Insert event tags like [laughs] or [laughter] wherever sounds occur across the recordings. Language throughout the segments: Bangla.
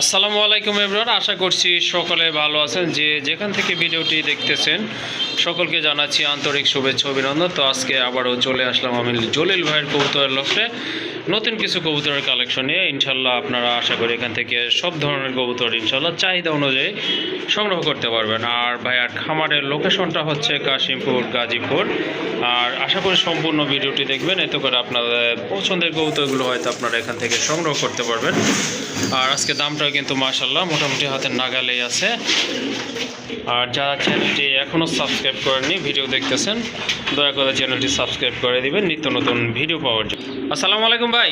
আসসালামু আলাইকুম এবার আশা করছি সকলে ভালো আছেন। যে যেখান থেকে ভিডিওটি দেখতেছেন, সকলকে জানাচ্ছি আন্তরিক শুভেচ্ছা, অভিনন্দন। তো আজকে আবারও চলে আসলাম আমি জলিল ভাইয়ের কবুতরের লফটে নতুন কিছু কবুতরের কালেকশন নিয়ে ইনশাল্লাহ আপনারা আশা করি এখান থেকে সব ধরনের কবুতর ইনশাল্লাহ চাহিদা অনুযায়ী সংগ্রহ করতে পারবেন। আর ভাইয়ার খামারের লোকেশনটা হচ্ছে কাশিমপুর, গাজীপুর। আর আশা করি সম্পূর্ণ ভিডিওটি দেখবেন, এতে করে আপনাদের পছন্দের কবুতরগুলো হয়তো আপনারা এখান থেকে সংগ্রহ করতে পারবেন। আর আজকে দামটাও কিন্তু মাশাল্লাহ মোটামুটি হাতের নাগালেই আছে। আর যারা চ্যানেলটি এখনও সাবস্ক্রাইব করেননি, ভিডিও দেখতেছেন, দয়া করে চ্যানেলটি সাবস্ক্রাইব করে দিবেন, নিত্য নতুন ভিডিও পাওয়ার জন্য। আসসালামু আলাইকুম ভাই?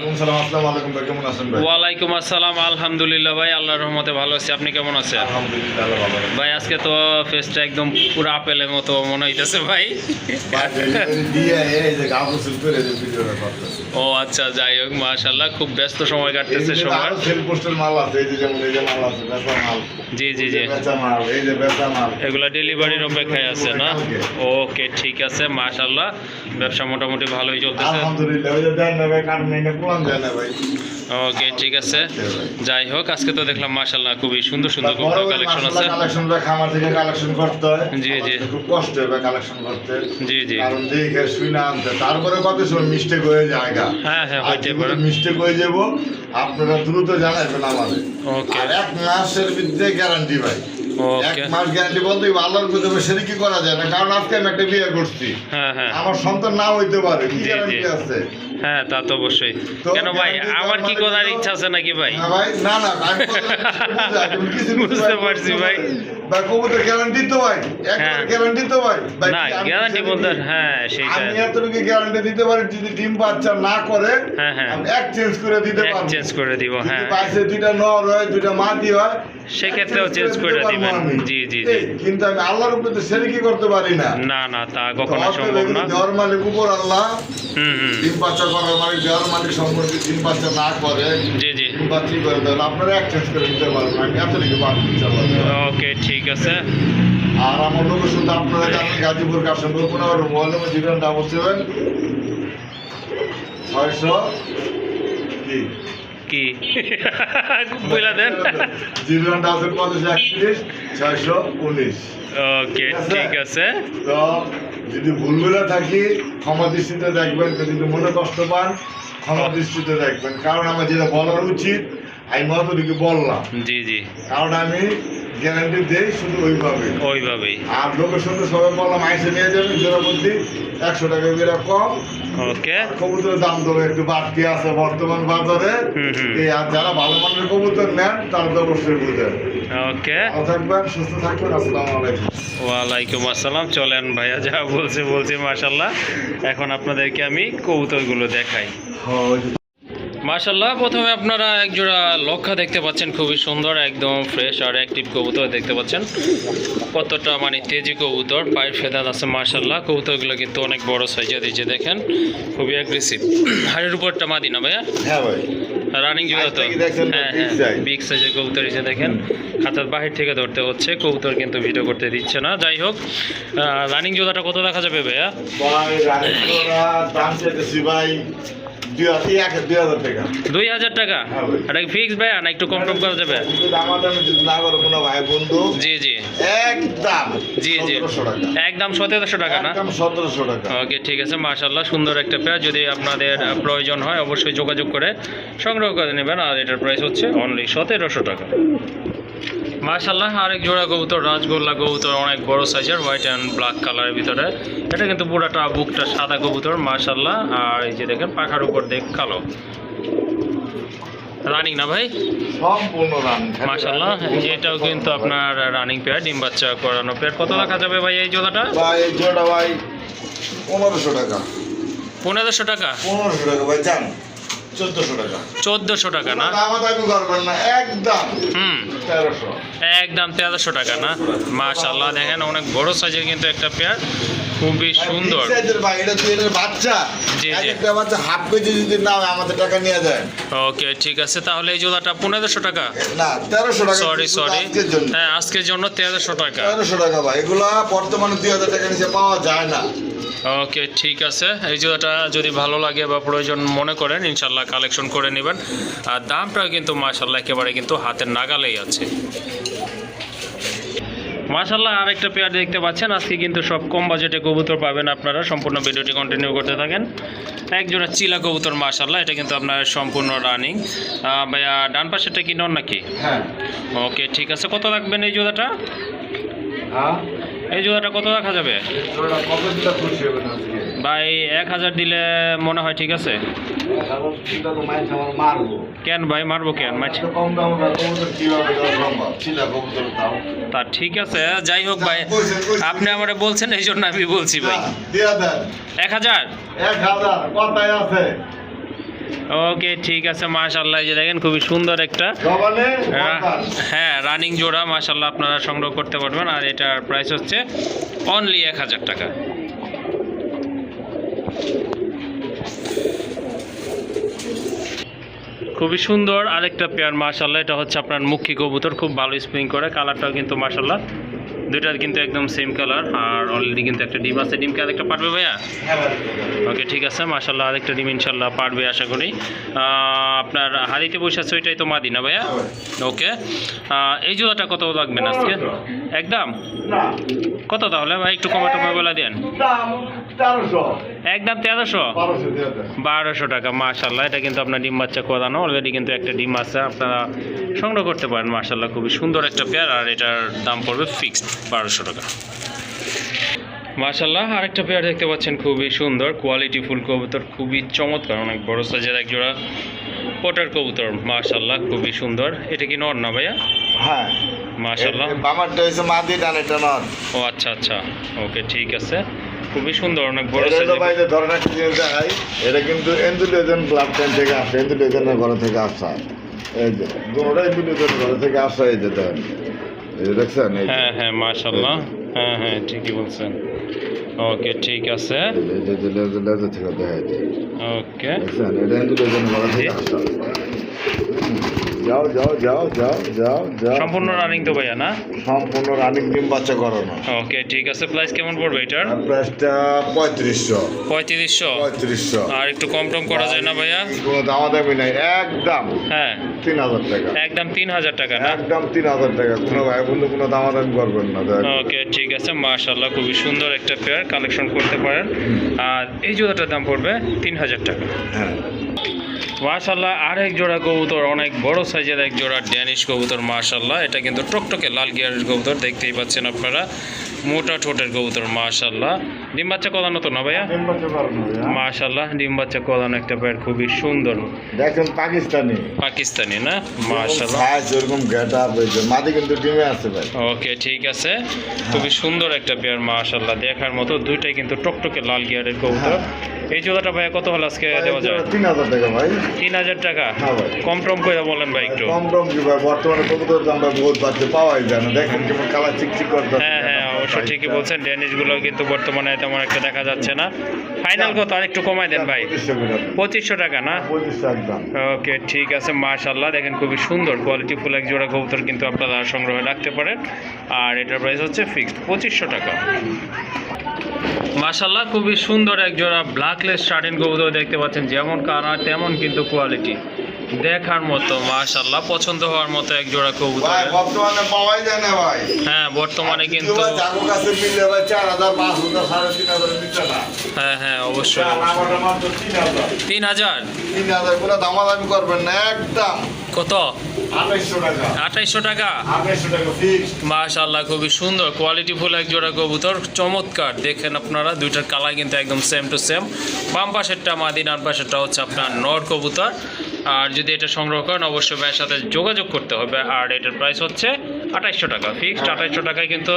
ওয়ালাইকুম আসসালাম আলহামদুলিল্লাহ ভাই আল্লাহর রহমতে ভালো আছি। আপনি কেমন আছেন? আল্লাহ ভাই আজকে তো ফেসটা একদম পুরো আপেলের মতো মনে হইতেছে ভাই। ও আচ্ছা যাই হোক মাশাল্লাহ খুব ব্যস্ত সময় কাটতেছে মাল জি জি জি। এগুলা ডেলিভারির অপেক্ষায় আছে না? ওকে ঠিক আছে মাশাল্লাহ ব্যবসা মোটামুটি ভালোই চলতেছে। আলহামদুলিল্লাহ ওকে ঠিক আছে। যাই হোক আজকে তো দেখলাম মাশাল্লাহ খুবই সুন্দর সুন্দর কবুতর কালেকশন আছে। কালেকশন ভাই খামার থেকে কালেকশন করতে হয়। জি, জি। খুব কষ্ট হবে কালেকশন করতে। জি জি। কারণ দেখে শুই না আনতে। তারপরে কত সময় মিস্টেক হয়ে যায় হ্যাঁ হ্যাঁ হইতে পারে। মিস্টেক হয়ে যাব আপনারা দ্রুত জানাবেন আমাদের। ওকে এক মাসের ভিতরে গ্যারান্টি ভাই। এক মাস গ্যারান্টি বলতে আল্লাহর প্রতি সেটা করা যায় না? কারণ আজকে আমি একটা বিয়ে করছি। হ্যাঁ হ্যাঁ। আমার সন্তান না হইতে পারে কি। গ্যারান্টি আছে? হ্যাঁ তা তো অবশ্যই। কেন ভাই আমার কি তো ইচ্ছা আছে নাকি ভাই? না না না বুঝতে পারছি ভাই। গ্যারান্টি তো ভাই হ্যাঁ। গ্যারান্টি তো ভাই। না গ্যারান্টি সেটা বলতে হ্যাঁ সেইটাই আমি এতটুকু গ্যারান্টি দিতে পারি যদি ডিম বাচ্চা না করে হ্যাঁ, হ্যাঁ। আমি এক্সচেঞ্জ করে দিতে পারব। এক্সচেঞ্জ করে দিব হ্যাঁ। দুইটা নর হয় দুইটা মাদি হয় সেক্ষেত্রেও চেঞ্জ করে দিবেন। জি জি জি। কিন্তু আমি আল্লাহর উপরে তো সেটা করতে পারি না? না না তা কখনো সম্ভব না। দেওয়ার মালিক উপর আল্লাহ। হুম হুম। ডিম বাচ্চা করার মালিক দেওয়ার মালিক সম্পর্কে ডিম বাচ্চা না করে। জি জি। ডিম বাচ্চা করে দেবেন আপনারা এক্সচেঞ্জ করে দিতে পারবেন। আমি এত লিখে ওকে ঠিক আছে। আর আমার লোকেশন তো আপনারা জানেন গাজীপুর কাশনপুর পনেরো নম্বর জিরো ডাবল সেভেন ছয়শো কি? কি? বইলা দেন। ওকে ঠিক আছে? তো যদি ভুল বলে থাকি ক্ষমা দৃষ্টিতে দেখবেন। যদি মনে কষ্ট পান ক্ষমা দৃষ্টিতে দেখবেন। কারণ আমার যেটা বলার উচিত আমি মতটুকু বললাম। জি জি। কারণ আমি গ্যারান্টি দেই শুধু ওইভাবে ওইভাবেই। আর লোকের সঙ্গে সবাই বললাম আইসে নিয়ে যাবেন জোড়াপতি একশো টাকা করে কম ওকে কবুতরের দাম তো একটু বাড়তি আছে বর্তমান বাজারে। আর যারা ভালো মানের কবুতর নেন তারা তো অবশ্যই বুঝেন ওকে। থাকবেন সুস্থ থাকবেন আসসালামু আলাইকুম। ওয়ালাইকুম আসসালাম। চলেন ভাইয়া যা বলছে বলছে মাশাল্লাহ এখন আপনাদেরকে আমি কবুতরগুলো দেখাই। মাশাল্লাহ প্রথমে আপনারা এক জোড়া লক্ষা দেখতে পাচ্ছেন খুবই সুন্দর একদম ফ্রেশ আর অ্যাক্টিভ কবুতর দেখতে পাচ্ছেন। কতটা মানে তেজি কবুতর পায়ের ফেদান আছে মাশাল্লাহ কবুতরগুলো কিন্তু অনেক বড় সাইজের দিয়েছে দেখেন খুবই অ্যাগ্রেসিভ হাড়ের উপরটা মাদি না ভাইয়া? হ্যাঁ ভাই। রানিং জোড়া তো। হ্যাঁ হ্যাঁ বিগ সাইজের কবুতর এসে দেখেন হাতের বাহির থেকে ধরতে হচ্ছে কবুতর কিন্তু ভিডিও করতে দিচ্ছে না। যাই হোক রানিং জোড়াটা কত দেখা যাবে ভাইয়া? ভাই রানীপুরা দাম ভাই দুই হাজার টাকা। হ্যাঁ ভাই। ফিক্স ভাইয়া না একটু কম টম করা যাবে জি জি। একদম জি জি। সতেরোশো টাকা। একদম সতেরোশো টাকা না? একদম সতেরোশো টাকা। ওকে ঠিক আছে মাশাল্লাহ সুন্দর একটা পেয়ার যদি আপনাদের প্রয়োজন হয় অবশ্যই যোগাযোগ করে সংগ্রহ করে নেবেন। আর এটার প্রাইস হচ্ছে অনলি সতেরোশো টাকা। মাশাল্লাহ আরেক জোড়া কবুতর রাজগোল্লা কবুতর অনেক বড় সাইজের হোয়াইট অ্যান্ড ব্ল্যাক কালারের ভিতরে। এটা কিন্তু পুরাটা বুকটা সাদা কবুতর মাশাল্লাহ আর এই যে দেখেন পাখার উপর দেখ কালো। রানিং না ভাই? সম্পূর্ণ রান মাশাল্লাহ এটাও কিন্তু আপনার রানিং পেয়ার ডিম বাচ্চা করানো পেয়ার কত রাখা যাবে ভাই এই জোড়াটা? ভাই এই জোড়া ভাই পনেরোশো টাকা। পনেরোশো টাকা? পনেরোশো টাকা ভাই যান চোদ্দশো টাকা। চোদ্দোশো টাকা না? একদম। হুম। একদম তেরোশো টাকা না? মাশাল্লাহ দেখেন অনেক বড় সাইজের কিন্তু একটা পেয়ার। খুবই সুন্দর। বাচ্চা। জি, জি। বাচ্চা হাফ কেজি যদি না আমাদের টাকা নিয়ে যায়। ওকে ঠিক আছে তাহলে এই জোড়াটা পনেরোশো টাকা? না তেরোশো টাকা সরি সরি হ্যাঁ আজকের জন্য তেরোশো টাকা। তেরোশো টাকা ভাই এগুলা বর্তমানে দুই হাজার টাকা নিচে পাওয়া যায় না। ওকে ঠিক আছে। এই জুতাটা যদি ভালো লাগে বা প্রয়োজন মনে করেন ইনশাল্লাহ কালেকশন করে নেবেন। আর দামটাও কিন্তু মাশাল্লাহ একেবারে কিন্তু হাতের নাগালেই আছে। মাশাল্লাহ আরেকটা পেয়ার দেখতে পাচ্ছেন। আজকে কিন্তু সব কম বাজেটে কবুতর পাবেন আপনারা। সম্পূর্ণ ভিডিওটি কন্টিনিউ করতে থাকেন। একজোড়া চিলা কবুতর মাশাল্লাহ এটা কিন্তু আপনার সম্পূর্ণ রানিং ভাইয়া ডান পাশেরটা কি নন নাকি? হ্যাঁ। ওকে ঠিক আছে। কত রাখবেন এই জোড়াটা হ্যাঁ। এই জোড়াটা কত রাখা যাবে? ভাই এক হাজার দিলে মনে হয় ঠিক আছে। কেন ভাই মারবো কেন? তা ঠিক আছে যাই হোক ভাই। আপনি আমারে বলছেন এই জন্য আমি বলছি ভাই। এক হাজার? এক হাজার কথায় আছে। ওকে ঠিক আছে মাশাল্লাহ যে দেখেন খুবই সুন্দর একটা। হ্যাঁ রানিং জোড়া মাশাল্লাহ আপনারা সংগ্রহ করতে পারবেন আর এটার প্রাইস হচ্ছে অনলি এক হাজার টাকা। খুবই সুন্দর আরেকটা পেয়ার মাশাল্লাহ এটা হচ্ছে আপনার মুখী কবুতর খুব ভালো স্প্রিং করে কালারটাও কিন্তু মাশাল্লাহ দুইটা কিন্তু একদম সেম কালার আর অলরেডি কিন্তু একটা ডিম আছে ডিমকে আরেকটা পারবে ভাইয়া? ওকে ঠিক আছে মাশাল্লাহ আরেকটা ডিম ইনশাল্লাহ পারবে, আশা করি। আপনার হাড়িতে বসে ওইটাই তো মাদি না ভাইয়া? ওকে এই জোড়াটা কত লাগবেন আজকে? একদম? কত তাহলে ভাই, একটু কমে টমে বলে দেন। দাম একদম তেরোশো? বারোশো বারোশো টাকা মাশাল্লাহ এটা কিন্তু আপনার ডিম বাচ্চা করানো অলরেডি কিন্তু একটা ডিম আছে, আপনারা সংগ্রহ করতে পারেন মাশাল্লাহ খুবই সুন্দর একটা পেয়ার, আর এটার দাম পড়বে ফিক্সড বারোশো টাকা। মাশাল্লাহ আরেকটা পেয়ার দেখতে পাচ্ছেন খুবই সুন্দর কোয়ালিটি ফুল কবুতর খুবই চমৎকার অনেক বড় সাইজের এক জোড়া পটার কবুতর মাশাল্লাহ খুবই সুন্দর। এটা কি নর না ভাইয়া? হ্যাঁ। মাশাল্লাহ বামারটা হয়েছে মাদি টান এটা নন ও আচ্ছা আচ্ছা। ওকে ঠিক আছে। খুবই সুন্দর অনেক বড় সাইজের বাইরে ধরনের একটা জিনিস দেখাই এটা কিন্তু এন্দুলেজন ক্লাব টেন থেকে আসে এন্দুলেজনের ঘর থেকে আসা এই যে দুটোটা এন্দুলেজন ঘর থেকে আসা এই যে দেন এই দেখছেন হ্যাঁ হ্যাঁ মাশাল্লাহ হ্যাঁ হ্যাঁ ঠিকই বলছেন। ওকে ঠিক আছে। ওকে যাও যাও যাও যাও যাও যাও। সম্পূর্ণ রানিং তো ভাইয়া না? সম্পূর্ণ রানিং ডিম বাচ্চা করানো ওকে ঠিক আছে প্রাইস কেমন পড়বে এটার? প্রাইসটা পঁয়ত্রিশশো। পঁয়ত্রিশশো? পঁয়ত্রিশশো। আর একটু কম টম করা যায় না ভাইয়া? কোনো দামাদামি নাই একদম হ্যাঁ। তিন হাজার টাকা। একদম তিন হাজার টাকা না? একদম তিন হাজার টাকা। কোনো ভাই বন্ধু কোনো দামাদামি করবেন না। ওকে ঠিক আছে মাশাল্লাহ খুবই সুন্দর একটা পেয়ার কালেকশন করতে পারেন। আর এই জোড়াটার দাম পড়বে তিন হাজার টাকা। হ্যাঁ। মাশাল্লাহ আরেক জোড়া কবুতর অনেক বড় সাইজের এক জোড়া ড্যানিশ কবুতর মাশাল্লাহ এটা কিন্তু টকটকে লাল গিয়ারের কবুতর দেখতেই পাচ্ছেন আপনারা। মোটা ঠোঁটের কবুতর মাশাল্লাহ ডিম বাচ্চা কদানো তো না ভাইয়া। মাশাল্লাহ ডিম বাচ্চা কদানো একটা পেয়ার খুবই সুন্দর। দেখেন পাকিস্তানি। পাকিস্তানি না? মাশাল্লাহ হয়েছে মাদি কিন্তু ডিমে আছে ভাই। ওকে ঠিক আছে। খুবই সুন্দর একটা পেয়ার মাশাল্লাহ দেখার মতো দুইটাই কিন্তু টকটকে লাল গিয়ারের কবুতর। এই জোড়াটা কত হলো আজকে দেওয়া যায়? তিন হাজার টাকা ভাই। তিন হাজার টাকা? হ্যাঁ ভাই। কম টম করে বলেন ভাই একটু। কম টম কি ভাই বর্তমানে কবুতর দাম বহুত বাড়ছে পাওয়াই যায় না। দেখেন কেমন কালার চিকচিক করতে হ্যাঁ হ্যাঁ অবশ্য ঠিকই বলছেন ড্যানিশগুলো কিন্তু বর্তমানে তেমন একটা দেখা যাচ্ছে না। ফাইনাল কত? আর একটু কমাই দেন ভাই। পঁচিশশো টাকা না? ওকে ঠিক আছে মাশাল্লাহ দেখেন খুবই সুন্দর কোয়ালিটি ফুল এক জোড়া কবুতর কিন্তু আপনারা সংগ্রহে রাখতে পারেন। আর এটার প্রাইস হচ্ছে ফিক্সড পঁচিশশো টাকা। মাশাল্লাহ খুবই সুন্দর এক জোড়া ব্ল্যাকলেস শার্টিন কবুতর দেখতে পাচ্ছেন। যেমন কালার, তেমন কিন্তু কোয়ালিটি দেখার মতো মাশাল্লাহ পছন্দ হওয়ার মতো এক জোড়া কবুতর। ভাই বর্তমানে পাওয়াই যায় না ভাই। হ্যাঁ বর্তমানে কিন্তু জাগো কাছে মিললে ভাই না। হ্যাঁ হ্যাঁ অবশ্যই মাত্র তিন হাজার। তিন হাজার? তিন হাজার কোনো দামাদামি করবেন না একদম। কত? আঠাইশশো টাকা। আঠাইশশো টাকা? খুবই সুন্দর কোয়ালিটি ফুল এক জোড়া কবুতর চমৎকার। দেখেন আপনারা দুইটার কালার কিন্তু একদম সেম টু সেম বাম পাশেরটা মাদি ডান পাশেরটা হচ্ছে আপনার নর কবুতর। আর যদি এটা সংগ্রহ করেন অবশ্যই ভাইয়ের সাথে যোগাযোগ করতে হবে। আর এটার প্রাইস হচ্ছে আঠাইশশো টাকা। ফিক্সড আঠাইশশো টাকায় কিন্তু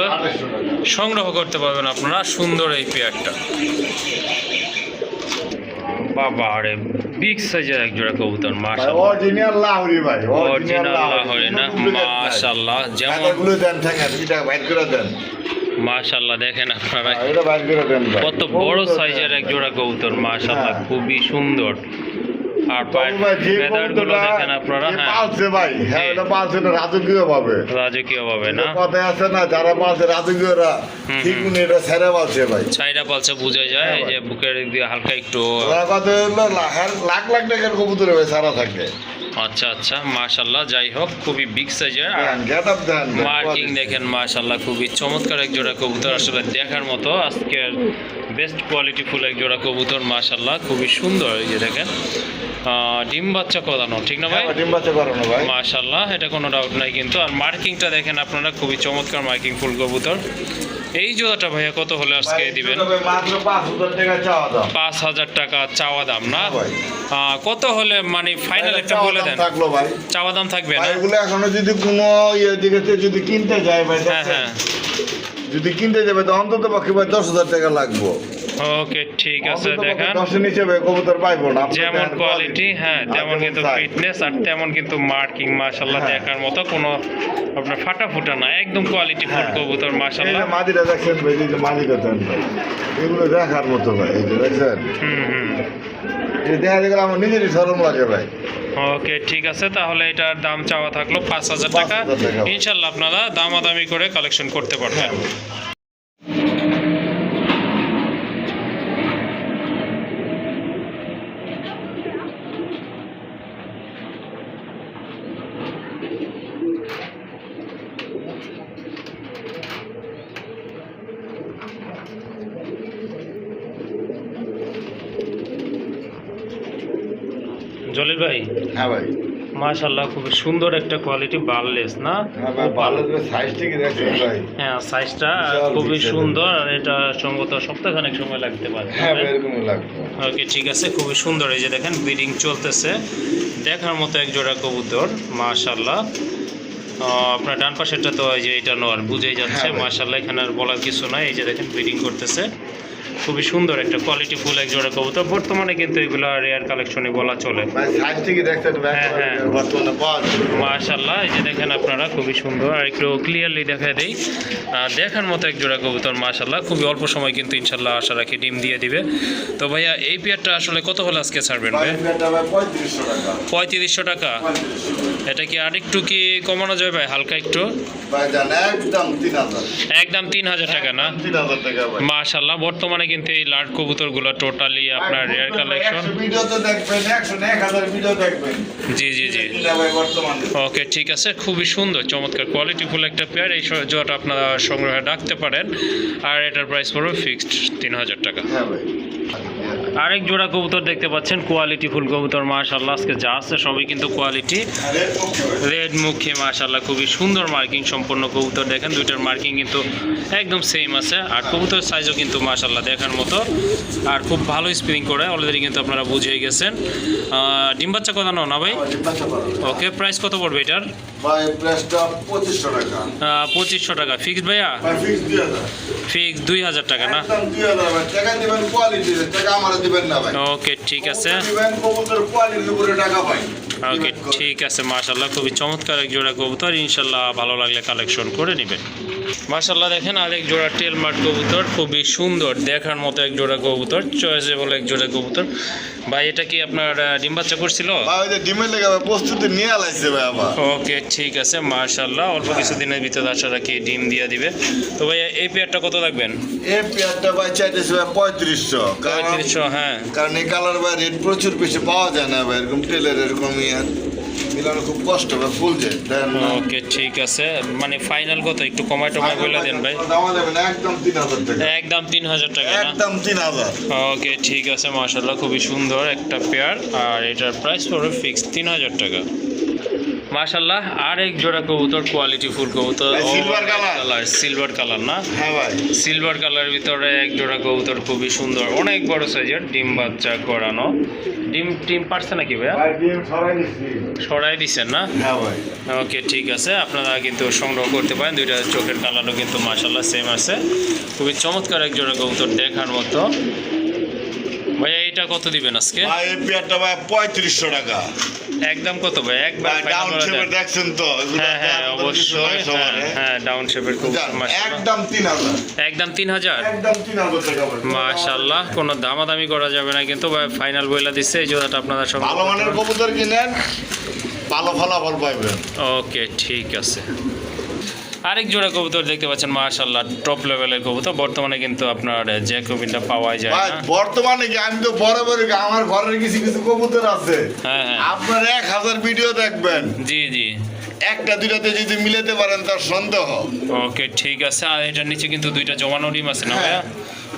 সংগ্রহ করতে পারবেন আপনারা সুন্দর এই পেয়ারটা। বাবা বিগ সাইজের এক জোড়া কবুতর ভাই অরিজিনাল লাহরি ভাই অরিজিনাল লাহোরি। না যেমন দেন বাইর করে দেন? দেখেন আপনারা হ্যাঁ, এটা বাইর করে দেন কত বড় সাইজের এক জোড়া কবুতর মাশাল্লাহ হ্যাঁ। খুবই সুন্দর। আর পায়ের তবে ভাই যে ফেদারগুলো কবুতরটা দেখেন আপনারা হ্যাঁ। পালছে ভাই হ্যাঁ জি। পালছে না রাজকীয় ভাবে রাজকীয় ভাবে না কথায় আছে না যারা পালছে রাজকীয়রা ঠিক হুম। এটা ছেড়ে পালছে ভাই। ছাইটা পালছে বোঝা যায় হ্যাঁ যে বুকের দিয়ে হালকা একটু কথা হলো লাখ- লাখ লাখ টাকার কবুতর ভাই সারা থাকে। আচ্ছা আচ্ছা মাশাল্লাহ যাই হোক খুবই বিগ সাইজের দেন মার্কিং দেখেন মাশাল্লাহ খুবই চমৎকার এক জোড়া কবুতর আসলে দেখার মতো আজকের বেস্ট কোয়ালিটি ফুল এক জোড়া কবুতর মাশাল্লাহ খুবই সুন্দর এই যে দেখেন। ডিম বাচ্চা করানো ঠিক না ভাই? হ্যাঁ, ডিম বাচ্চা করানো ভাই। মাশাল্লাহ এটা কোনো ডাউট নাই কিন্তু। আর মার্কিংটা দেখেন আপনারা খুবই চমৎকার মার্কিং ফুল কবুতর। এই জোড়াটা ভাইয়া কত হলে আজকে দিবেন? মাত্র পাঁচ হাজার টাকা চাওয়া দাম। পাঁচ হাজার টাকা চাওয়া দাম না? ভাই। কত হলে মানে ফাইনাল একটা বলে দেন। চাওয়া দাম থাকবে না? এগুলো এখনও যদি কোনো ইয়ে দিকে যদি কিনতে যায় ভাই হ্যাঁ হ্যাঁ। যদি কিনতে যাবে তো অন্তত পক্ষে দশ হাজার টাকা লাগবো। ওকে ঠিক আছে দেখান। দশের নিচে কবুতর পাইবো না যেমন কোয়ালিটি হ্যাঁ তেমন কিন্তু ফিটনেস আর তেমন কিন্তু মার্কিং হ্যাঁ। দেখার মতো কোনো আপনার ফাটা ফুটা না একদম কোয়ালিটি ফুল হ্যাঁ। কবুতর ভাই এই যে দেন এগুলো দেখার মতো ভাই এই যে দেখছেন? হুম হুম। দেখা দেখলে আমার নিজেরই সরম লাগে ভাই। ওকে ঠিক আছে তাহলে এটার দাম চাওয়া থাকল পাঁচ হাজার টাকা। হাজার টাকা। ইনশাল্লাহ আপনারা দামাদামি করে কালেকশন করতে পারবেন জলিল ভাই হ্যাঁ ভাই। মাশাল্লাহ খুব সুন্দর একটা কোয়ালিটি বার্লেস না? হ্যাঁ ভাই ভালো করে সাইজ থেকে দেখছেন ভাই? হ্যাঁ সাইজটা খুবই সুন্দর আর এটা সম্ভবত সপ্তাহখানেক সময় লাগতে পারে হ্যাঁ ওকে ঠিক আছে খুবই সুন্দর এই যে দেখেন ব্রিডিং চলতেছে। দেখার মতো এক জোড়া কবুতর মাশাল্লাহ আপনার ডান পাশেরটা তো এই যে এটা নোয়ার বুঝেই যাচ্ছে হ্যাঁ। মাশাল্লাহ এখানে আর বলার কিছু নাই এই যে দেখেন ব্রিডিং করতেছে। খুবই সুন্দর একটা কোয়ালিটি ফুল এক জোড়া কবুতর। বর্তমানে কিন্তু এগুলো রেয়ার কালেকশনে বলা চলে। ভাই হ্যাঁ, হ্যাঁ। যায়। মাশাল্লাহ এই যে দেখেন আপনারা খুবই সুন্দর। আর একটু ক্লিয়ারলি দেখা দেই। দেখার মতো এক জোড়া কবুতর মাশাল্লাহ খুবই অল্প সময় কিন্তু ইনশাল্লাহ আশা রাখি ডিম দিয়ে দিবে। তো ভাইয়া এই পেয়ারটা আসলে কত হলে আজকে ছাড়বেন ভাই? পঁয়ত্রিশশো টাকা। এটা কি আরেকটু কি কমানো যাবে ভাই হালকা একটু? একদম তিন হাজার। টাকা না? মাশাল্লাহ বর্তমানে কিন্তু এই লাট কবুতরগুলো টোটালি আপনার রেয়ার কালেকশন জি জি জি। ওকে ঠিক আছে খুবই সুন্দর চমৎকার কোয়ালিটি ফুল একটা পেয়ার এই জোয়াটা আপনারা সংগ্রহে ডাকতে পারেন। আর এটার প্রাইস পড়বে ফিক্সড তিন হাজার টাকা। হ্যাঁ ভাই। আরেক জোড়া কবুতর দেখতে পাচ্ছেন কোয়ালিটি ফুল কবুতর মাশাল্লাহ আজকে যা আছে সবই কিন্তু কোয়ালিটি। রেড মুখে মাশাল্লাহ খুবই সুন্দর মার্কিং সম্পন্ন কবুতর দেখেন দুইটার মার্কিং কিন্তু একদম সেম আছে। আর কবুতর সাইজও কিন্তু মাশাল্লাহ দেখার মতো। আর খুব ভালো স্পিনিং করে অলরেডি কিন্তু আপনারা বুঝেই গেছেন। ডিম বাচ্চা কথা নাও না ভাই। ওকে প্রাইস কত? পড়বে এটার? পঁচিশশো টাকা। ফিক্সড ভাইয়া? ভাই ফিক্স দুই হাজার। ফিক্স টাকা না? টাকা আমার দিবেন না ভাই। ওকে ঠিক আছে। দিবেন কবুতর কোয়ালিটির উপরে টাকা পাই ওকে ঠিক আছে মাশাল্লাহ খুবই চমৎকার এক জোড়া কবুতর। ইনশাল্লাহ ভালো লাগলে কালেকশন করে নেবেন। মাশাল্লাহ দেখেন আরেক জোড়া টেলমার্ট কবুতর খুবই সুন্দর দেখার মতো এক জোড়া কবুতর চয়েসেবল এক জোড়া কবুতর। ভাই এটা কি আপনার ডিম বাচ্চা করছিল? ডিমের লেগে প্রস্তুতি নিয়ে আলাইছে ভাই আবার। ওকে ঠিক আছে মাশাল্লাহ অল্প কিছুদিনের ভিতরে আশা রাখি ডিম দিয়ে দিবে। তো ভাই এই পেয়ারটা কত রাখবেন এই পেয়ারটা ভাই চাইতেছে ভাই পঁয়ত্রিশশো পঁয়ত্রিশশো হ্যাঁ। কারণ এই কালার ভাই রেট প্রচুর বেশি পাওয়া যায় না ভাই এরকম টেলের এরকম ইয়ে। মিলানো খুব কষ্ট হবে ফুল যে দেন ওকে ঠিক আছে। মানে ফাইনাল কত? একটু কমায় টমায় বলে দেন ভাই। দামা দেবেন একদম তিন হাজার টাকা। একদম তিন হাজার টাকা একদম তিন হাজার। ওকে ঠিক আছে মাশাল্লাহ খুবই সুন্দর একটা পেয়ার আর এটার প্রাইস পড়বে ফিক্স তিন হাজার টাকা। মাশাল্লাহ আর এক জোড়া কবুতর কোয়ালিটি ফুল কবুতর colour? কালার সিলভার কালার না? হ্যাঁ ভাই। সিলভার কালার ভিতরে এক জোড়া কবুতর খুবই সুন্দর অনেক বড় সাইজের ডিম বাচ্চা করানো। ডিম টিম পারছে নাকি ভাইয়া? ভাই ডিম সরাই দিচ্ছেন না? হ্যাঁ ভাই। ওকে ঠিক আছে আপনারা কিন্তু সংগ্রহ করতে পারেন দুইটা চোখের কালারও কিন্তু মাশাল্লাহ সেম আছে। খুবই চমৎকার এক জোড়া কবুতর দেখার মতো। এটা কত দিবেন আজকে? ভাই এই পেয়ারটা ভাই পঁয়ত্রিশশো টাকা। একদম কত ভাই? একবার ডাউন শেপের দেখছেন তো? হ্যাঁ হ্যাঁ অবশ্যই। হ্যাঁ, হ্যাঁ? হ্যাঁ ডাউন শেপের খুব যান, মাশাআল্লাহ। একদম তিন হাজার। একদম তিন হাজার? একদম তিন হাজার টাকা। মাশাল্লাহ কোনো দামাদামি করা যাবে না কিন্তু ভাই ফাইনাল বইলা দিচ্ছে এই জোড়াটা আপনারা সব ভালো মানের কবুতর কিনেন ভালো ফলাফল পাইবেন। ওকে ঠিক আছে। আরেক জোড়া কবুতর দেখতে পাচ্ছেন মাশাল্লাহ টপ লেভেলের কবুতর। বর্তমানে কিন্তু আপনার যে কবিনটা পাওয়া যায় না। বর্তমানে কি আমি তো বরাবর আমার ঘরের কিছু কিছু কবুতর আছে। হ্যাঁ হ্যাঁ। আপনার এক হাজার ভিডিও দেখবেন। জি জি। একটা দুইটাতে যদি মিলাতে পারেন তার সন্দেহ। ওকে ঠিক আছে। আর এটার নিচে কিন্তু দুইটা জমানো ডিম আছে না ভাইয়া?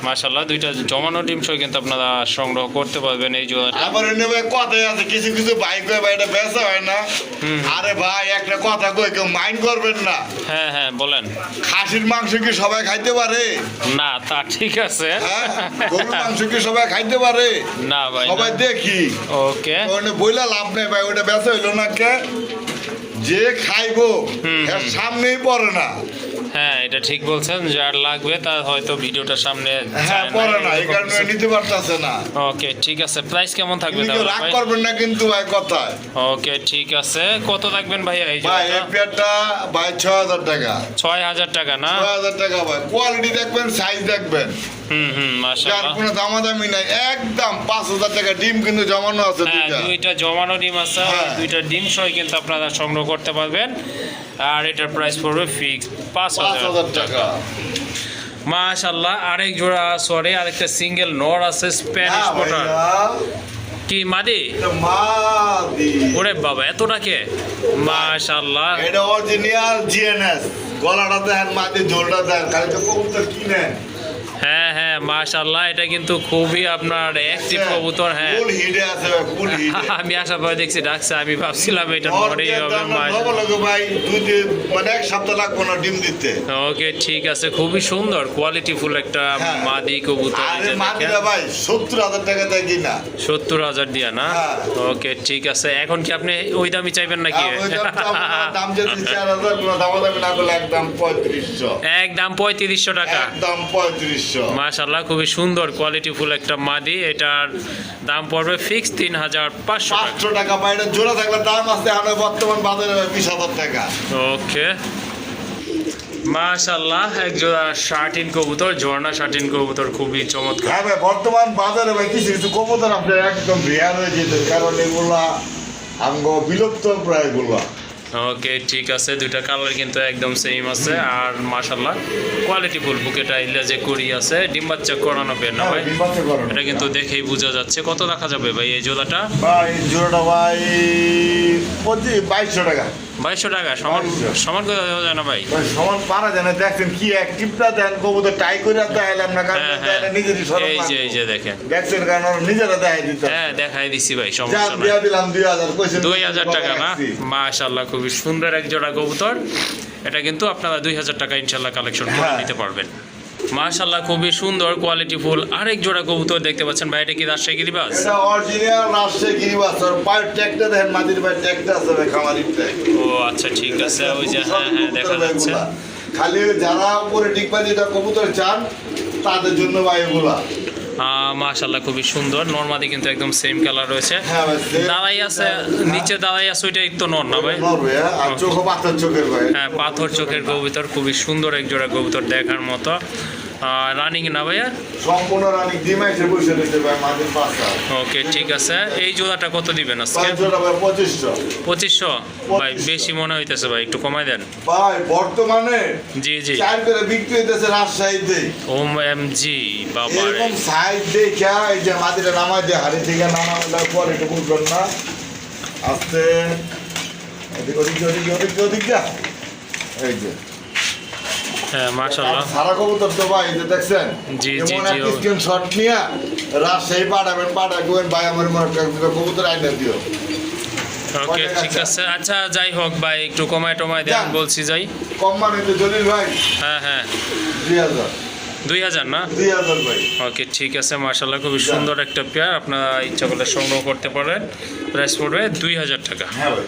মাশাল্লাহ দুইটা জমানো ডিম সহ কিন্তু আপনারা সংগ্রহ করতে পারবেন এই জোড়াটা আবার নেবে কথাই আছে কিছু কিছু বাইক হয় ভাই এটা বেচা হয় না। আরে ভাই একটা কথা কই কেউ মাইন্ড করবেন না। হ্যাঁ হ্যাঁ বলেন। খাসির মাংস কি সবাই খাইতে পারে? না তা ঠিক আছে। হ্যাঁ গরুর মাংস কি সবাই খাইতে পারে? না ভাই সবাই দেখি। ওকে। ওখানে বইলা লাভ নেই ভাই ওটা বেচা হইল না কে? যে খাইবো এর সামনেই পড়ে না। হ্যাঁ এটা ঠিক বলছেন যার লাগবে তার হয়তো ভিডিওটার সামনে হ্যাঁ পড়ে না এই কারণে নিতে পারতেছে না। ওকে ঠিক আছে প্রাইস কেমন থাকবে তাহলে রাগ করবেন না কিন্তু ভাই কথায়। ওকে ঠিক আছে কত রাখবেন ভাইয়া এই ভাই এই পেয়ারটা ভাই ছয় হাজার টাকা। ছয় হাজার টাকা না? ছয় হাজার টাকা ভাই কোয়ালিটি দেখবেন সাইজ দেখবেন। হুম হুম মাশাআল্লাহ। কোনো দামাদামি নাই একদম পাঁচ হাজার টাকা ডিম কিন্তু জমানো আছে হ্যাঁ দুইটা। দুইটা জমানো ডিম আছে হ্যাঁ। দুইটা ডিম সহ কিন্তু আপনারা সংগ্রহ করতে পারবেন। আর এটার প্রাইস পড়বে ফিক্স পাঁচ হাজার টাকা। মাশাল্লাহ আরেক জোড়া সরি আরেকটা সিঙ্গেল নর আছে স্প্যানিশ মোটর কি মাদি? ওরে বাবা এতটা কে? মাশাল্লাহ এটা অরিজিনাল জিএনএস গলাটা দেন মাদি জোলটা দেন তো কবুতর কিনেন হ্যাঁ হ্যাঁ মাশাল্লাহ এটা কিন্তু খুবই আপনার অ্যাক্টিভ কবুতর হ্যাঁ। আমি আশা করে দেখছি ডাকছে আমি ভাবছিলাম এটা নরেই হবে ভাই মানে এক সপ্তাহ লাগবে না ডিম দিতে। ওকে ঠিক আছে খুবই সুন্দর কোয়ালিটি ফুল একটা হ্যাঁ। মাদি কবুতর আরে মাদিরা ভাই সত্তর হাজার টাকা দেয় কিনা? না? হ্যাঁ। ওকে ঠিক আছে এখন কি আপনি ওই দামই চাইবেন নাকি? দাম যদি না করলে একদম পঁয়ত্রিশশো। একদম পঁয়ত্রিশশো টাকা। একদম পঁয়ত্রিশশো। মাশাল্লাহ খুবই সুন্দর কোয়ালিটি ফুল একটা মাদি। এটার দাম পড়বে ফিক্স তিন হাজার পাঁচশো টাকা। পাঁচশো টাকা এটা জোড়া থাকলে দাম আছে আমরা বর্তমান বাজারে বিশ হাজার টাকা। ওকে। মাশাল্লাহ এক জোড়া শার্টিন কবুতর ঝর্ণা শার্টিন কবুতর খুবই চমৎকার। হ্যাঁ ভাই বর্তমান বাজারে ভাই কিছু কিছু কবুতর আপনার একদম রেয়ার হয়ে যেত কারণ এগুলা আমগো বিলুপ্ত প্রায় এগুলা। ওকে ঠিক আছে দুইটা কালার কিন্তু একদম সেম আছে। আর মাশাল্লাহ কোয়ালিটি ফুল বুকেটা ইলা যে করি আছে ডিম বাচ্চা করানো পেন না হ্যাঁ, ভাই। এটা কিন্তু দেখেই বোঝা যাচ্ছে। কত রাখা যাবে ভাই এই জোড়াটা? ভাই জোড়াটা ভাই বাইশশো টাকা। বাইশশো টাকা সমান সমান করে দেওয়া যায় না ভাই? সমান পারা জানে দেখছেন কি এক টিপটা দেন কবুতর টাই করে দেখাইলাম না কারণ নিজেরই সরম এই যে এই যে দেখেন। দেখছেন কারণ নিজেরা দেখাই দিত হ্যাঁ দেখাই দিছি ভাই সমস্যা নাই। দিলাম কইছেন টাকা না? রাখছি। মাশাল্লাহ খুবই সুন্দর এক জোড়া কবুতর। এটা কিন্তু আপনারা দুই হাজার টাকা ইনশাল্লাহ কালেকশন করে হ্যাঁ। নিতে পারবেন। মাশাল্লাহ খুবই সুন্দর কোয়ালিটি ফুল। আরেক জোড়া কবুতর দেখতে পাচ্ছেন ভাই এটা কি রাজশাহী গিরিবাস এটা অরিজিনাল রাজশাহী গিরিবাস আর পায়ের ট্যাগটা দেখেন মাটির পায়ের ট্যাগটা আছে ভাই খামারির ট্যাগ ও আচ্ছা ঠিক আছে। ওই যে হ্যাঁ হ্যাঁ দেখা যাচ্ছে। খালি যারা উপরে ডিগবাজি এটা কবুতর চান তাদের জন্য ভাই এগুলা। মাশাল্লাহ খুবই সুন্দর। নর্মাদি কিন্তু একদম সেম কালার রয়েছে। হ্যাঁ দাঁড়াই আছে নিচে দাঁড়াই আছে ওইটা একটু নর না ভাই? হ্যাঁ? হ্যাঁ পাথর চোখের কবুতর খুবই সুন্দর এক জোড়া কবুতর দেখার মতো। রানিং না ভাইয়া? সম্পূর্ণ রানিং ডিম এসে বসে রয়েছে ভাই মাটির পাশা ওকে ঠিক আছে। এই জোড়াটা কত দিবেন আজকে? পঁচিশশো। পঁচিশশো? ভাই বেশি মনে হইতেছে ভাই একটু কমাই দেন। ভাই বর্তমানে জি জি। চার করে বিক্রি হইতেছে রাজশাহীতে ওম এম জি বাবা। এরকম সাইজ দেখা এই যে মাটিটা নামাই দিয়ে হাড়ি থেকে নামানোর পর একটু বুঝবেন না। আস্তে। ওদিক ওদিক ওদিক ওদিক যা। এই যে। হ্যাঁ মাশাল্লাহ সারা কবুতর তো ভাই যে দেখছেন? জি, জি, এমন জি, স্ক্রিনশট নিয়ে রাজশাহী পাঠাবেন পাঠাবেন ভাই আমার মনে কবুতর আইনা দিও। ওকে ঠিক আছে? আছে। আচ্ছা যাই হোক ভাই একটু কমায় টমায় দেন বলছি যাই। কম মানে তো জলিল ভাই? হ্যাঁ হ্যাঁ। দুই হাজার। দুই হাজার না? দুই হাজার ভাই। ওকে ঠিক আছে মার্শাল্লাহ খুবই সুন্দর একটা পেয়ার আপনারা ইচ্ছা করলে সংগ্রহ করতে পারেন। প্রাইস পড়বে দুই হাজার টাকা। হ্যাঁ ভাই।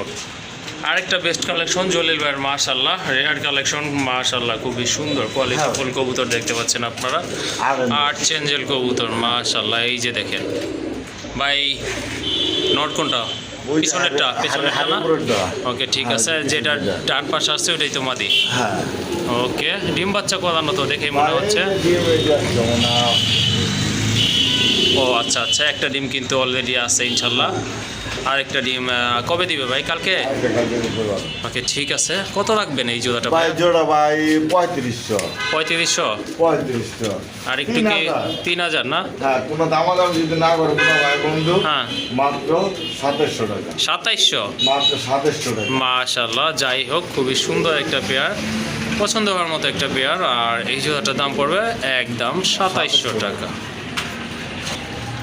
ওকে আরেকটা বেস্ট কালেকশন জলিল ভাইয়ের মাশাল্লাহ রেয়ার কালেকশন মাশাল্লাহ খুবই সুন্দর কোয়ালিটি হ্যাঁ। ফুল কবুতর দেখতে পাচ্ছেন আপনারা। আর চেঞ্জেল কবুতর মাশাল্লাহ এই যে দেখেন। ভাই নট কোনটা? পিছনেরটা পিছনেরটা না? ওকে ঠিক আছে যেটা ডান পাশে আছে ওটাই তো মাদি। হ্যাঁ। ওকে ডিম বাচ্চা করানো তো দেখে মনে হচ্ছে। ও আচ্ছা আচ্ছা একটা ডিম কিন্তু অলরেডি আছে ইনশাল্লাহ আর একটা ডিম কবে দিবে ভাই? কালকে? ওকে ঠিক আছে। কত রাখবেন এই জোড়াটা ভাই? জোড়া ভাই পঁয়ত্রিশশো। পঁয়ত্রিশশো? পঁয়ত্রিশশো। আর একটু কি। তিন হাজার না? হ্যাঁ কোনো দামাদাম যদি না করে কোনো ভাই বন্ধু হ্যাঁ। মাত্র সাতাশশো টাকা। সাতাইশশো? মাত্র সাতাশশো টাকা। মাশাল্লাহ যাই হোক খুবই সুন্দর একটা পেয়ার। পছন্দ হওয়ার মতো একটা পেয়ার আর এই জোড়াটার দাম পড়বে একদম সাতাইশশো টাকা।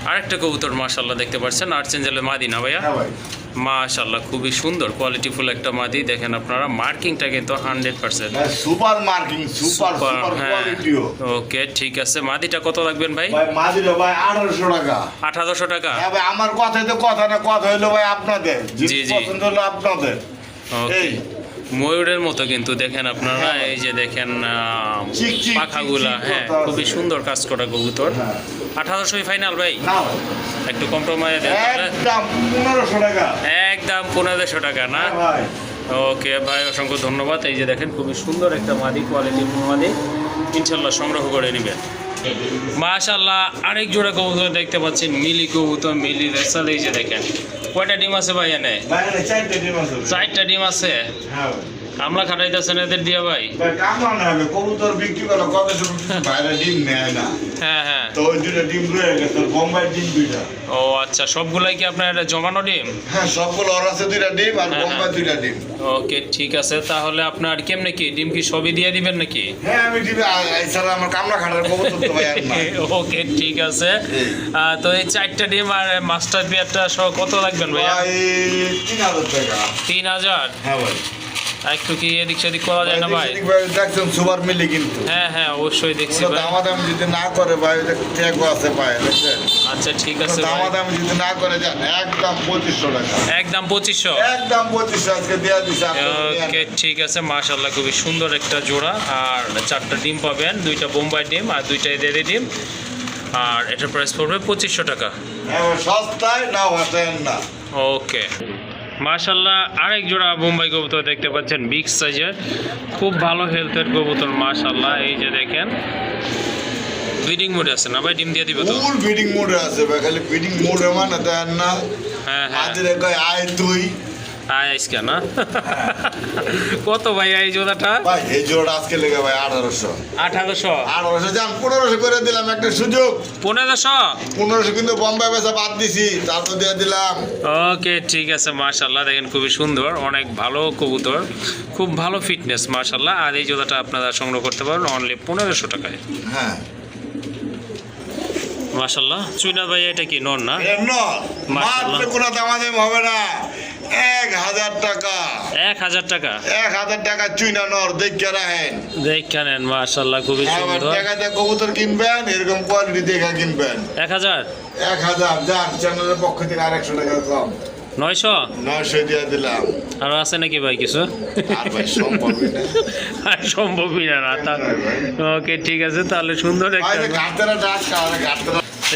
আরেকটা কবুতর মাশাল্লাহ দেখতে পাচ্ছেন চেঞ্জেলে মাদি না ভাইয়া? হ্যাঁ ভাই। মাশাল্লাহ খুবই সুন্দর কোয়ালিটিফুল একটা মাদি। দেখেন আপনারা মার্কিংটা কিন্তু hundred percent super marking super হ্যাঁ। ওকে ঠিক আছে। মাদিটা কত রাখবেন ভাই? ভাই আঠারোশো টাকা। আঠারোশো টাকা? হ্যাঁ ভাই আমার কথাই তো কথা না কথা হইল ভাই আপনাদের। জি, জি জি। পছন্দ হলো আপনাদের। ওকে ময়ূরের মতো কিন্তু দেখেন আপনারা হ্যাঁ। এই যে দেখেন পাখাগুলা হ্যাঁ খুবই সুন্দর কাজ করা কবুতর। আঠারোশোই ফাইনাল ভাই। একটু কম্প্রোমাইজ একদম পনেরোশো টাকা। টাকা না? হ্যাঁ ওকে ভাই অসংখ্য ধন্যবাদ। এই যে দেখেন খুবই সুন্দর একটা মাদি কোয়ালিটি মাদি। ইনশাল্লাহ সংগ্রহ করে নেবেন। মাশাল্লাহ আরেক জোড়া কবুতর দেখতে পাচ্ছেন মিলি কবুতর মিলি রেসাল এই যে দেখেন। কয়টা ডিম আছে ভাই এনে? ভাই ডিম আছে। চারটা ডিম আছে? হ্যাঁ কামলা খাটাইতেছেন এদের দিয়া ভাই। না কবুতর বিক্রি করো বাইরে ডিম নেয় না। হ্যাঁ হ্যাঁ। তো ওই দুটো ডিম রয়ে গেছে বোম্বাই ডিম দুইটা। ও আচ্ছা সবগুলাই কি আপনার জমানো ডিম? হ্যাঁ সবগুলো ওর আছে দুইটা ডিম আর হ্যাঁ, বোম্বাই হ্যাঁ। দুইটা ডিম। ওকে ঠিক আছে তাহলে আপনার কেমনে কি? ডিম কি সবই দিয়ে দিবেন নাকি? হ্যাঁ আমি ডিমে এছাড়া আমার কামড়া খাটার কবুতর তো ভাই [laughs] ওকে ঠিক আছে। তো এই চারটা ডিম আর মাস্টার পেয়ারটা সহ কত ভাইয়া? ভাই তিন হাজার টাকা। তিন হাজার? হ্যাঁ ভাই। আর একটু কি এদিক সেদিক করা যায় না ভাই? ভাই দেখছেন সুপার মিলি কিন্তু। হ্যাঁ হ্যাঁ অবশ্যই দেখছি ভাই। দামাদামি যদি না করে ভাই ট্যাগও আছে দেখছেন? আচ্ছা ঠিক আছে ভাই। দামাদামি যদি না করে যান একদম পঁচিশশো টাকা। একদম পঁচিশশো? একদম পঁচিশশো আজকে দেওয়া দিচ্ছে ওকে ঠিক আছে মাশাল্লাহ খুবই সুন্দর একটা জোড়া। আর চারটা ডিম পাবেন দুইটা বোম্বাই ডিম আর দুইটা দেড়ি ডিম। আর এটার প্রাইস পড়বে পঁচিশশো টাকা। হ্যাঁ, সস্তায় না ওকে মাশাল্লাহ আরেক জোড়া মুম্বাই কবুতর দেখতে পাচ্ছেন বিগ সাইজের খুব ভালো হেলথের কবুতর মাশাল্লাহ এই যে দেখেন। ব্রিডিং মোডে আছে না ভাই? ডিম দিয়ে দিবে তো? ফুল ব্রিডিং মোডে আছে ভাই খালি ব্রিডিং মোডে মানে দেন না। হ্যাঁ হ্যাঁ। আজরে কই আয় তুই। আয় আইসকা না? কত ভাই এই জোড়াটা? ভাই এই আজকে লেগে ভাই আঠারোশো। আঠারোশো? আঠারোশো যান পনেরোশো করে দিলাম একটা সুযোগ। পনেরোশো? পনেরোশো কিন্তু বাদ দিছি তারপর দিয়ে দিলাম। ওকে ঠিক আছে মাশাল্লাহ দেখেন খুবই সুন্দর অনেক ভালো কবুতর খুব ভালো ফিটনেস মাশাল্লাহ আর এই জোড়াটা আপনারা সংগ্রহ করতে পারবেন অনলি পনেরোশো টাকায়। হ্যাঁ। মাশাল্লাহ চুইনা ভাই এটা কি নন না। মাত্র কোনো দামাদামি হবে না। এক হাজার টাকা। এক হাজার টাকা? এক হাজার টাকা চুইনা নর দেখে রাখেন। দেখে নেন মাশাল্লাহ খুবই সুন্দর। কবুতর কিনবেন এরকম কোয়ালিটি দেখে কিনবেন। এক হাজার? এক হাজার যান চ্যানেলের পক্ষ থেকে আরেকশো টাকা কম নয়শো? নয়শো দিয়ে দিলাম। আর আছে নাকি ভাই কিছু? আর সম্ভবই না ওকে ঠিক আছে তাহলে সুন্দর একটা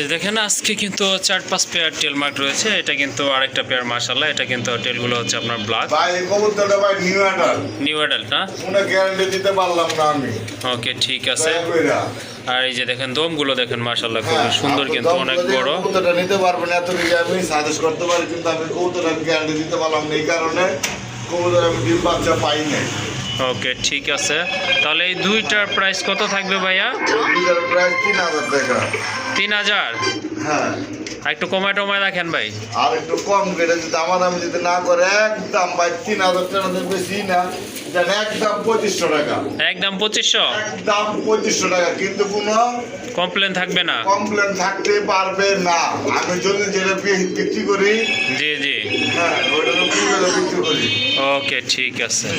দেখেন আজকে কিন্তু চার পাঁচ পেয়ার টেল মার্ক রয়েছে। এটা কিন্তু আরেকটা পেয়ার মাশাল্লাহ এটা কিন্তু টেলগুলো হচ্ছে আপনার ব্ল্যাক ভাই এই কবুতরটা ভাই নিউ অ্যাডাল নিউ অ্যাডাল্ট না? কোনো গ্যারান্টি দিতে পারলাম না আমি। ওকে ঠিক আছে। আর এই যে দেখেন দমগুলো দেখেন মাশাল্লাহ খুবই হ্যাঁ, সুন্দর কিন্তু অনেক বড়। কবুতরটা নিতে পারবেন এত কিছু আমি সাজেস্ট করতে পারি কিন্তু আমি কবুতর আমি গ্যারান্টি দিতে পারলাম না এই কারণে কবুতর আমি ডিম বাচ্চা পাই নাই। ওকে ঠিক আছে। তাহলে এই দুইটার প্রাইস কত থাকবে ভাইয়া? দুইটার প্রাইস তিন হাজার টাকা। তিন হাজার? হ্যাঁ। আর একটু কমায় টমায় রাখেন ভাই। আর একটু কম করে যদি আমার আমি যদি না করে একদম ভাই তিন হাজার টাকা বেশি না। একদম পঁচিশশো টাকা। একদম পঁচিশশো? একদম পঁচিশশো টাকা কিন্তু কোনো কমপ্লেন থাকবে না। কমপ্লেন থাকতে পারবে না। আমি যদি যেটা বিক্রি করি জি জি। ওকে ঠিক আছে।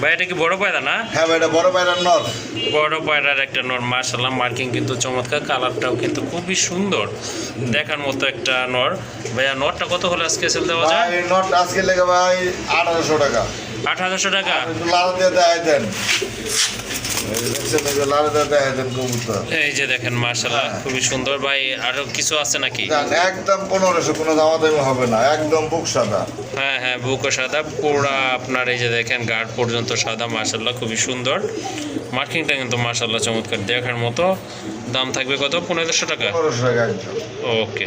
ভাই এটা কি বড় পায়রা না? হ্যাঁ ভাই এটা বড় পায়রার নর। বড় পায়রার একটা নর মার্শাল্লাহ মার্কিং কিন্তু চমৎকার কালারটাও কিন্তু খুবই সুন্দর। দেখার মতো একটা নর। ভাইয়া নরটা কত হলে আজকে সেল দেওয়া যায়? নট আজকে লেগে ভাই আঠারোশো টাকা। আট হাজারশো টাকা এই যে দেখেন মার্শাল্লাহ হ্যাঁ। খুবই সুন্দর। ভাই আরও কিছু আছে নাকি? একদম পনেরোশো কোনো দামা দামি হবে না। একদম বুক সাদা। হ্যাঁ হ্যাঁ বুকও সাদা। পুরা আপনার এই যে দেখেন গার্ড পর্যন্ত সাদা মার্শাল্লাহ খুবই সুন্দর। মার্কিংটা কিন্তু মার্শাল্লাহ চমৎকার। দেখার মতো দাম থাকবে কত? পনেরোশো টাকা। পনেরোশো টাকা ওকে।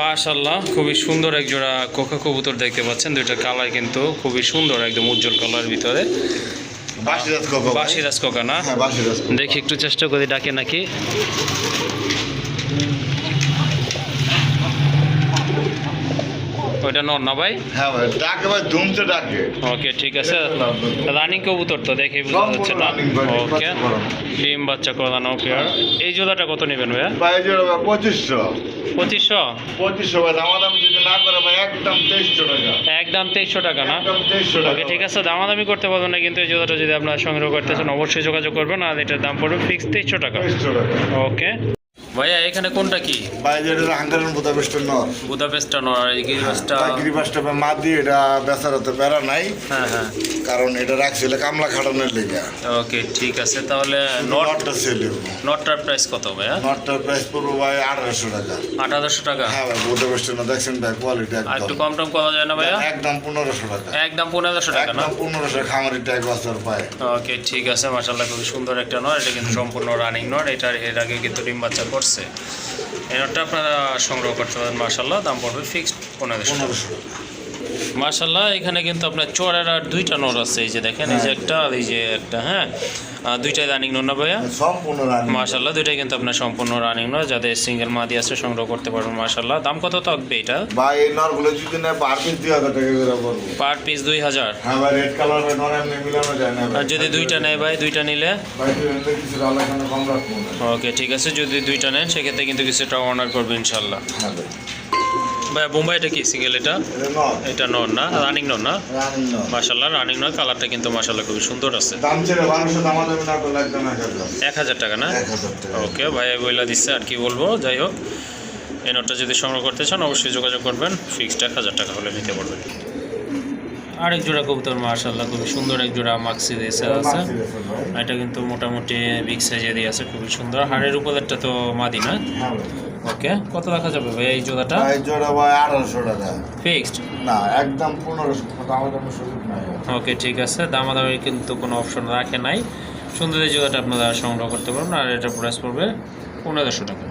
মাশাল্লাহ খুবই সুন্দর এক জোড়া কোকা কবুতর দেখতে পাচ্ছেন। দুইটা কালার কিন্তু খুবই সুন্দর একদম উজ্জ্বল কালার ভিতরে। বাসিরাজ কোকা না? হ্যাঁ দেখি একটু চেষ্টা করি ডাকে নাকি। ওইটা নর না ভাই? হ্যাঁ ভাই ডাকে ভাই ধুমতে ডাকে। ওকে ঠিক আছে। রানিং কবুতর তো দেখে বোঝা যাচ্ছে না। ওকে। ডিম বাচ্চা করানো পেয়ার এই জোড়াটা কত নেবেন ভাইয়া? ভাই ভাই পঁচিশশো। পঁচিশশো? পঁচিশশো ভাই দামাদামি যদি না করে ভাই একদম তেইশশো টাকা। একদম তেইশশো টাকা না? তেইশশো টাকা ওকে ঠিক আছে দামাদামি করতে পারবেন না কিন্তু এই জোড়াটা যদি আপনারা সংগ্রহ করতে চান অবশ্যই যোগাযোগ করবেন আর এটার দাম পড়বে ফিক্স তেইশশো টাকা। ওকে। ভাইয়া এখানে কোনটা কি? এটা হাঙ্গারের বুদাপেস্টের নর। বুদাপেস্টটা নয় আর গিরিবাসটা গিরিবাসটা ভাই মা দিয়ে এটা বেচার হতে বেড়া নাই। হ্যাঁ হ্যাঁ। কারণ এটা রাখছিল কামলা খাটানোর লেগে। ওকে ঠিক আছে তাহলে নট নটটা সেল নটটার প্রাইস কত ভাইয়া? নটটার প্রাইস পড়ব ভাই আঠারোশো টাকা। আট হাজারশো টাকা? হ্যাঁ ভাই বুদাপেস্টের নর দেখছেন ভাই কোয়ালিটি আর একটু একদম। কম টম করা যায় না ভাইয়া? একদম পনেরোশো টাকা। একদম পনেরোশো টাকা না? পনেরোশো খামারি পায়। ওকে ঠিক আছে মাসাল্লাহ খুবই সুন্দর একটা নট এটা কিন্তু সম্পূর্ণ রানিং নট এটার এর আগে কিন্তু ডিম বাচ্চা করছে। এই আপনারা সংগ্রহ করতে পারেন মাসাল্লাহ দাম পড়বে ফিক্সড পনেরোশো টাকা টাকা মাশাল্লাহ এখানে কিন্তু আপনার চোরের আর দুইটা নর আছে এই যে দেখেন এই যে একটা আর এই যে একটা হ্যাঁ? আর দুইটাই রানিং নর না ভাইয়া? সম্পূর্ণ রানি। মাশাল্লাহ দুইটাই কিন্তু আপনার সম্পূর্ণ রানিং নয় যাদের সিঙ্গেল মাদি আছে সংগ্রহ করতে পারবেন মাশাল্লাহ দাম কত থাকবে এটা? ভাই এই নরগুলো যদি নেয় পার পিস দুই হাজার টাকা করে পড়ব। পার পিস দুই হাজার? হ্যাঁ ভাই রেড কালার ভাই নর এমনি মিলানো যায় না আর যদি দুইটা নেয় ভাই দুইটা নিলে? ভাই তুই এমনি কিছু এখানে কম রাখব না। ওকে ঠিক আছে যদি দুইটা নেন সেক্ষেত্রে কিন্তু কিছুটা অনার করবে ইনশাল্লাহ হ্যাঁ ভাই। ভাই বোম্বাইটা কি সিঙ্গেল এটা? এটা নন না? রানিং নন না? মাসাল্লাহ রানিং নয় কালারটা কিন্তু মাসাল্লাহ খুবই সুন্দর আছে। এক হাজার। টাকা না? ওকে ভাই বইলা দিচ্ছে আর কি বলব? যাই হোক এই নোটটা যদি সংগ্রহ করতে চান অবশ্যই যোগাযোগ করবেন। ফিক্সড এক হাজার টাকা হলে নিতে পারবেন। আরেক জোড়া কবুতর মার্শাল্লাহ খুবই সুন্দর এক জোড়া মাক্সি দিয়েছে আছে। মাছি এটা কিন্তু মোটামুটি বিগ সাইজে দিয়ে আছে খুবই সুন্দর। হাড়ের উপরেরটা তো মাদি না হ্যাঁ ওকে কত রাখা যাবে ভাই এই জোড়াটা? ভাই জোড়া ভাই আঠারোশো টাকা। ফিক্সড না একদম পনেরোশো দামাদামি সুযোগ নাই ওকে ঠিক আছে। দামাদামি কিন্তু কোনো অপশন রাখে নাই। সুন্দর এই জোড়াটা আপনারা সংগ্রহ করতে পারবেন আর এটা প্রাইস পড়বে পনেরোশো টাকা।